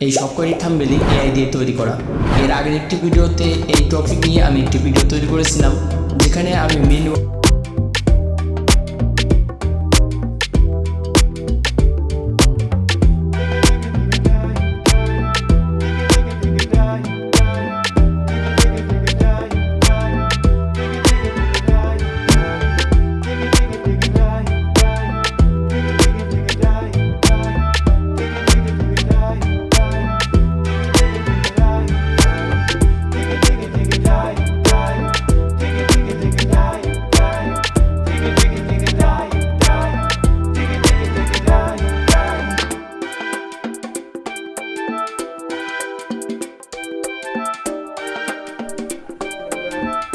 এই সবকটি থাম্বেলই এআই দিয়ে তৈরি করা। এর আগের একটি ভিডিওতে এই টপিক নিয়ে আমি একটি ভিডিও তৈরি করেছিলাম, যেখানে আমি মেনু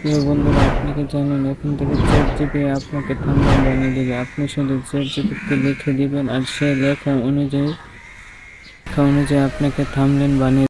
প্রিয় বন্ধুরা আপনি কি এখন থেকে চ্যাট জিপি আপনাকে থাম্বনেল বানিয়ে দেবে। আপনি শুধু চ্যাট জিপিকে লিখে দিবেন আর সে লেখা অনুযায়ী অনুযায়ী আপনাকে থামলেন বানিয়ে